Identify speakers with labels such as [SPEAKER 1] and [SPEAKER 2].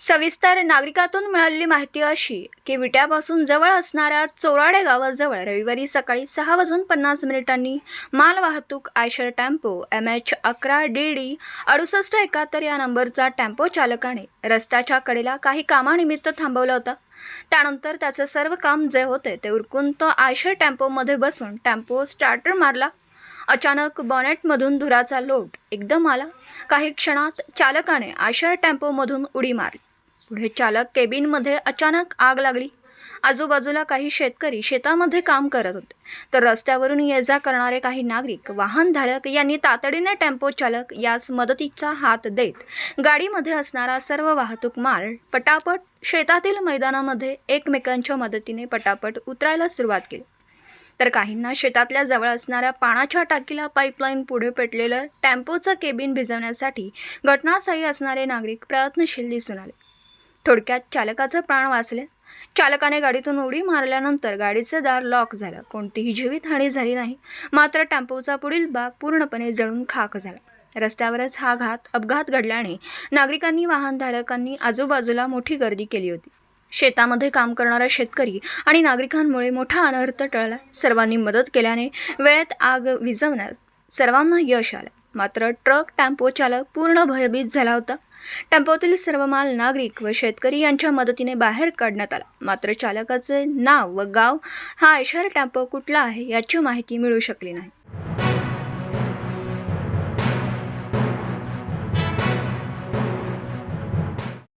[SPEAKER 1] सविस्तर नागरिकातून मिळालेली माहिती अशी की विट्यापासून जवळ असणाऱ्या चोराडे गावाजवळ रविवारी सकाळी सहा वाजून पन्नास मिनिटांनी माल वाहतूक आयशर टेम्पो एम एच अकरा डी डी अडुसष्ट एकाहत्तर या नंबरचा टेम्पो चालकाने रस्त्याच्या कडेला काही कामानिमित्त थांबवला होता. त्यानंतर त्याचे सर्व काम जे होते ते उरकून तो आयशर टेम्पोमध्ये बसून टेम्पो स्टार्टर मारला. अचानक बॉनेटमधून धुराचा लोट एकदम आला. काही क्षणात चालकाने आयशर टेम्पोमधून उडी मारली. पुढे चालक केबिनमध्ये अचानक आग लागली. आजूबाजूला काही शेतकरी शेतामध्ये काम करत होते. तर रस्त्यावरून ये जा करणारे काही नागरिक वाहनधारक यांनी तातडीने टेम्पो चालक यास मदतीचा हात देत गाडीमध्ये असणारा सर्व वाहतूक माल पटापट शेतातील मैदानामध्ये एकमेकांच्या मदतीने पटापट उतरायला सुरुवात केली. तर काहींना शेतातल्या जवळ असणाऱ्या पाण्याच्या टाकीला पाईपलाईन पुढे पेटलेलं टेम्पोचं केबिन भिजवण्यासाठी घटनास्थळी असणारे नागरिक प्रयत्नशील दिसून आले. थोडक्यात चालकाचं प्राण वाचले. चालकाने गाडीतून उडी मारल्यानंतर गाडीचं दार लॉक झालं. कोणतीही जीवितहानी झाली नाही. मात्र टेम्पोचा पुढील भाग पूर्णपणे जळून खाक झाला. रस्त्यावरच हा घात अपघात घडल्याने नागरिकांनी वाहनधारकांनी आजूबाजूला मोठी गर्दी केली होती. शेतामध्ये काम करणारा शेतकरी आणि नागरिकांमुळे मोठा अनर्थ टळला. सर्वांनी मदत केल्याने वेळेत आग विझवण्यात सर्वांना यश आलं. मात्र ट्रक टेम्पो चालक पूर्ण भयभीत झाला होता. टेम्पोतील सर्व माल नागरिक व शेतकरी यांच्या मदतीने बाहेर काढण्यात आला. मात्र चालकाचे नाव व गाव हा ऐशर टेम्पो कुठला आहे याची माहिती मिळू शकली नाही.